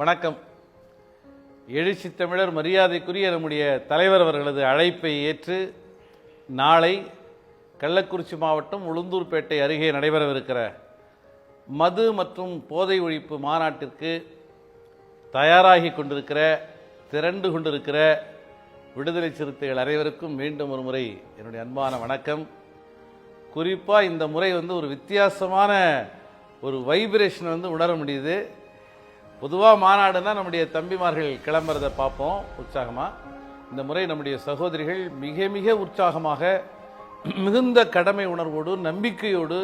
வணக்கம். எழுச்சி தமிழர் மரியாதைக்குரிய நம்முடைய தலைவர் அவர்களது அழைப்பை ஏற்று நாளை கள்ளக்குறிச்சி மாவட்டம் உளுந்தூர்பேட்டை அருகே நடைபெறவிருக்கிற மது மற்றும் போதை ஒழிப்பு மாநாட்டிற்கு தயாராகி கொண்டிருக்கிற திரண்டு கொண்டிருக்கிற விடுதலை சிறுத்தைகள் அனைவருக்கும் மீண்டும் ஒரு முறை என்னுடைய அன்பான வணக்கம். குறிப்பாக இந்த முறை வந்து ஒரு வித்தியாசமான ஒரு வைப்ரேஷன் வந்து உணர முடியுது. பொதுவாக மாநாடுனா நம்முடைய தம்பிமார்கள் கிளம்புறதை பார்ப்போம் உற்சாகமாக இந்த முறை நம்முடைய சகோதரிகள் மிக மிக உற்சாகமாக மிகுந்த கடமை உணர்வோடு நம்பிக்கையோடு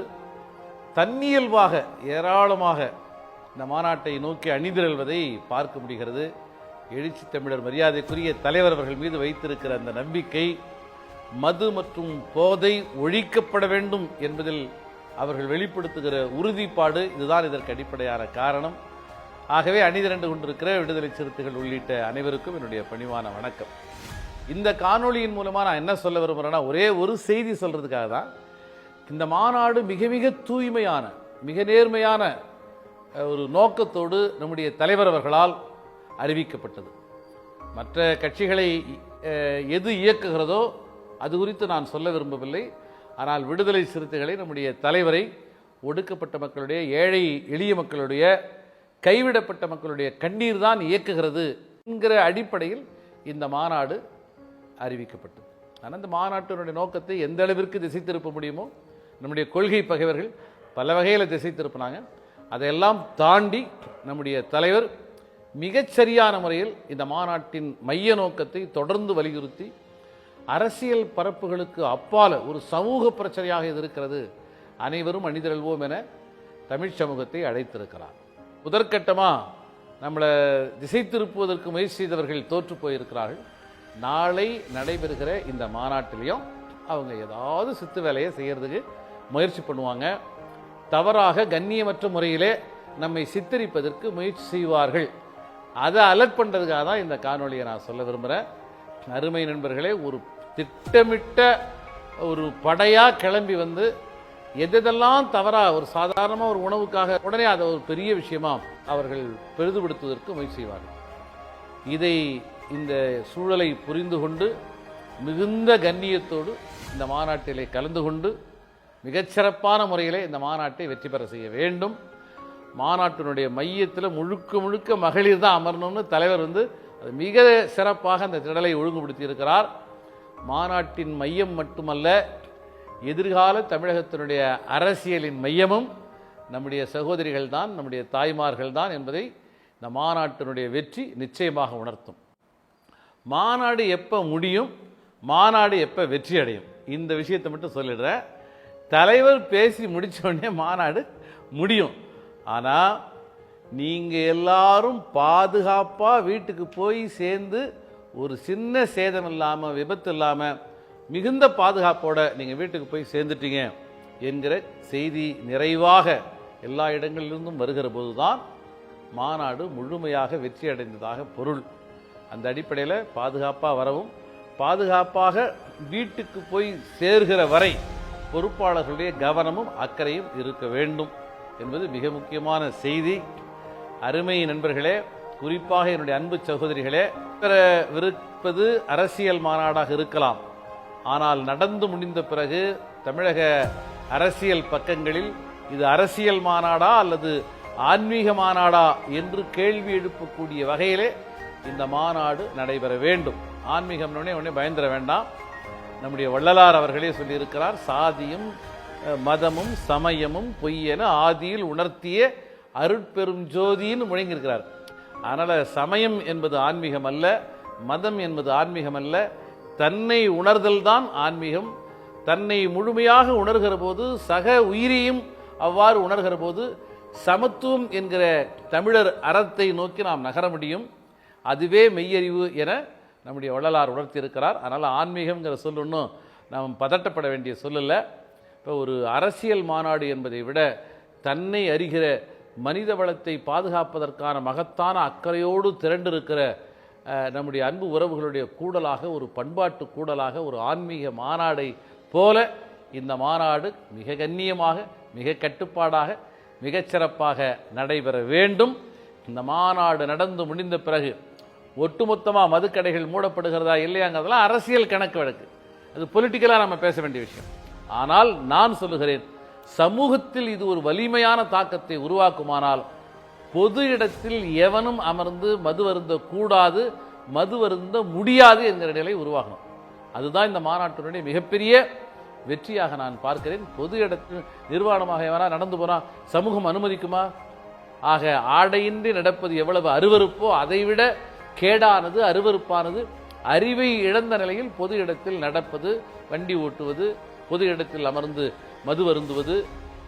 தன்னியல்பாக ஏராளமாக இந்த மாநாட்டை நோக்கி அணிதிரள்வதை பார்க்க முடிகிறது. எழுச்சி தமிழர் மரியாதைக்குரிய தலைவர் அவர்கள் மீது வைத்திருக்கிற அந்த நம்பிக்கை மது மற்றும் போதை ஒழிக்கப்பட வேண்டும் என்பதில் அவர்கள் வெளிப்படுத்துகிற உறுதிப்பாடு இதுதான் இதற்கு அடிப்படையான காரணம். ஆகவே அணிதிரண்டு கொண்டிருக்கிற விடுதலை சிறுத்தைகள் உள்ளிட்ட அனைவருக்கும் என்னுடைய பணிவான வணக்கம். இந்த காணொளியின் மூலமாக நான் என்ன சொல்ல விரும்புகிறேன்னா ஒரே ஒரு செய்தி சொல்கிறதுக்காக தான். இந்த மாநாடு மிக மிக தூய்மையான மிக நேர்மையான ஒரு நோக்கத்தோடு நம்முடைய தலைவர் அவர்களால் அறிவிக்கப்பட்டது. மற்ற கட்சிகளை எது இயக்குகிறதோ அது குறித்து நான் சொல்ல விரும்பவில்லை. ஆனால் விடுதலை சிறுத்தைகளை நம்முடைய தலைவரை ஒடுக்கப்பட்ட மக்களுடைய ஏழை எளிய மக்களுடைய கைவிடப்பட்ட மக்களுடைய கண்ணீர் தான் இயக்குகிறது என்கிற அடிப்படையில் இந்த மாநாடு அறிவிக்கப்பட்டது. ஆனால் இந்த மாநாட்டினுடைய நோக்கத்தை எந்த அளவிற்கு திசை திருப்ப முடியுமோ நம்முடைய கொள்கை பகைவர்கள் பல வகையில் திசை திருப்பினாங்க அதையெல்லாம் தாண்டி நம்முடைய தலைவர் மிகச்சரியான முறையில் இந்த மாநாட்டின் மைய நோக்கத்தை தொடர்ந்து வலியுறுத்தி அரசியல் பரப்புகளுக்கு அப்பால ஒரு சமூக பிரச்சனையாக இது இருக்கிறது அனைவரும் அணிதிரள்வோம் என தமிழ் சமூகத்தை அழைத்திருக்கிறார். முதற்கட்டமாக நம்மளை திசை திருப்புவதற்கு முயற்சி செய்தவர்கள் தோற்று போயிருக்கிறார்கள். நாளை நடைபெறுகிற இந்த மாநாட்டிலையும் அவங்க ஏதாவது சித்து வேலையை செய்கிறதுக்கு முயற்சி பண்ணுவாங்க. தவறாக கண்ணியமற்ற முறையிலே நம்மை சித்தரிப்பதற்கு முயற்சி செய்வார்கள். அதை அலர்ட் பண்ணுறதுக்காக தான் இந்த காணொலியை நான் சொல்ல விரும்புகிறேன் அருமை நண்பர்களே ஒரு திட்டமிட்ட ஒரு படையாக கிளம்பி வந்து எதெல்லாம் தவறா ஒரு சாதாரணமாக ஒரு உணவுக்காக உடனே அதை ஒரு பெரிய விஷயமா அவர்கள் பெரிதுபடுத்துவதற்கு முயற்சி செய்வார்கள். இதை இந்த சூழலை புரிந்து கொண்டு மிகுந்த கண்ணியத்தோடு இந்த மாநாட்டிலே கலந்து கொண்டு மிகச்சிறப்பான முறையிலே இந்த மாநாட்டை வெற்றி பெற செய்ய வேண்டும். மாநாட்டினுடைய மையத்தில் முழுக்க முழுக்க மகளிர் தான் அமரணும்னு தலைவர் வந்து அது மிக சிறப்பாக அந்த திடலை ஒழுங்குபடுத்தி இருக்கிறார். மாநாட்டின் மையம் மட்டுமல்ல எதிர்கால தமிழகத்தினுடைய அரசியலின் மையமும் நம்முடைய சகோதரிகள் தான் நம்முடைய தாய்மார்கள் தான் என்பதை இந்த மாநாட்டினுடைய வெற்றி நிச்சயமாக உணர்த்தும். மாநாடு எப்போ முடியும் மாநாடு எப்போ வெற்றி அடையும்? இந்த விஷயத்தை மட்டும் சொல்லிடுறேன். தலைவர் பேசி முடித்தோடனே மாநாடு முடியும். ஆனால் நீங்கள் எல்லாரும் பாதுகாப்பாக வீட்டுக்கு போய் சேர்ந்து ஒரு சின்ன சேதம் இல்லாமல் விபத்து இல்லாமல் மிகுந்த பாதுகாப்போட நீங்கள் வீட்டுக்கு போய் சேர்ந்துட்டீங்க என்கிற செய்தி நிறைவாக எல்லா இடங்களிலிருந்தும் வருகிற போதுதான் மாநாடு முழுமையாக வெற்றி அடைந்ததாக பொருள். அந்த அடிப்படையில் பாதுகாப்பாக வரவும் பாதுகாப்பாக வீட்டுக்கு போய் சேர்கிற வரை பொறுப்பாளர்களுடைய கவனமும் அக்கறையும் இருக்க வேண்டும் என்பது மிக முக்கியமான செய்தி. அருமை நண்பர்களே குறிப்பாக என்னுடைய அன்பு சகோதரிகளே விருப்பது அரசியல் மாநாடாக இருக்கலாம். ஆனால் நடந்து முடிந்த பிறகு தமிழக அரசியல் பக்கங்களில் இது அரசியல் மாநாடா அல்லது ஆன்மீக மாநாடா என்று கேள்வி எழுப்பக்கூடிய வகையிலே இந்த மாநாடு நடைபெற வேண்டும். ஆன்மீகம் உடனே பயந்துட வேண்டாம். நம்முடைய வள்ளலார் அவர்களே சொல்லியிருக்கிறார் சாதியும் மதமும் சமயமும் பொய்யென ஆதியில் உணர்த்திய அருட்பெரும் ஜோதின்னு முழங்கியிருக்கிறார். அதனால் சமயம் என்பது ஆன்மீகம் அல்ல மதம் என்பது ஆன்மீகம் அல்ல தன்னை உணர்தல் தான் ஆன்மீகம். தன்னை முழுமையாக உணர்கிற போது சக உயிரியும் அவ்வாறு உணர்கிற போது சமத்துவம் என்கிற தமிழர் அறத்தை நோக்கி நாம் நகர முடியும். அதுவே மெய்யறிவு என நம்முடைய வள்ளலார் உணர்த்தியிருக்கிறார். அதனால் ஆன்மீகம்ங்கிற சொல் ஒன்றும் நாம் பதட்டப்பட வேண்டிய சொல்லல இப்போ ஒரு அரசியல் மாநாடு என்பதை விட தன்னை அறிகிற மனித வளத்தை பாதுகாப்பதற்கான மகத்தான அக்கறையோடு திரண்டிருக்கிற நம்முடைய அன்பு உறவுகளுடைய கூடலாக ஒரு பண்பாட்டு கூடலாக ஒரு ஆன்மீக மாநாடை போல இந்த மாநாடு மிக கண்ணியமாக மிக கட்டுப்பாடாக மிகச்சிறப்பாக நடைபெற வேண்டும். இந்த மாநாடு நடந்து முடிந்த பிறகு ஒட்டுமொத்தமாக மதுக்கடைகள் மூடப்படுகிறதா இல்லையாங்கிறதெல்லாம் அரசியல் கணக்கு வழக்கு. அது பொலிட்டிக்கலாக நம்ம பேச வேண்டிய விஷயம். ஆனால் நான் சொல்லுகிறேன் சமூகத்தில் இது ஒரு வலிமையான தாக்கத்தை உருவாக்குமானால் பொது இடத்தில் எவனும் அமர்ந்து மது வருந்த கூடாது மது அருந்த முடியாது என்கிற நிலை உருவாகணும் அதுதான் இந்த மாநாட்டினுடைய மிகப்பெரிய வெற்றியாக நான் பார்க்கிறேன். பொது இடத்தில் நிர்வாணமாக எவனா நடந்து போனால் சமூகம் அனுமதிக்குமா? ஆக ஆடையின்றி நடப்பது எவ்வளவு அருவருப்போ அதைவிட கேடானது அருவருப்பானது. அறிவை இழந்த நிலையில் பொது இடத்தில் நடப்பது வண்டி ஓட்டுவது பொது இடத்தில் அமர்ந்து மது அருந்துவது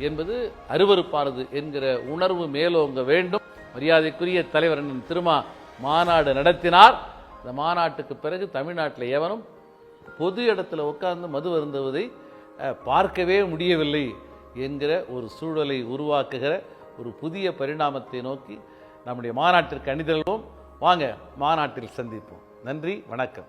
என்பது அருவருப்பானது என்கிற உணர்வு மேலோங்க வேண்டும். மரியாதைக்குரிய தலைவரின் திருமா மாநாடு நடத்தினார். இந்த மாநாட்டுக்கு பிறகு தமிழ்நாட்டில் எவனும் பொது இடத்துல உட்கார்ந்து மது வருந்துவதை பார்க்கவே முடியவில்லை என்கிற ஒரு சூழலை உருவாக்குகிற ஒரு புதிய பரிணாமத்தை நோக்கி நம்முடைய மாநாட்டிற்கு அணிதல்வோம் வாங்க மாநாட்டில் சந்திப்போம். நன்றி வணக்கம்.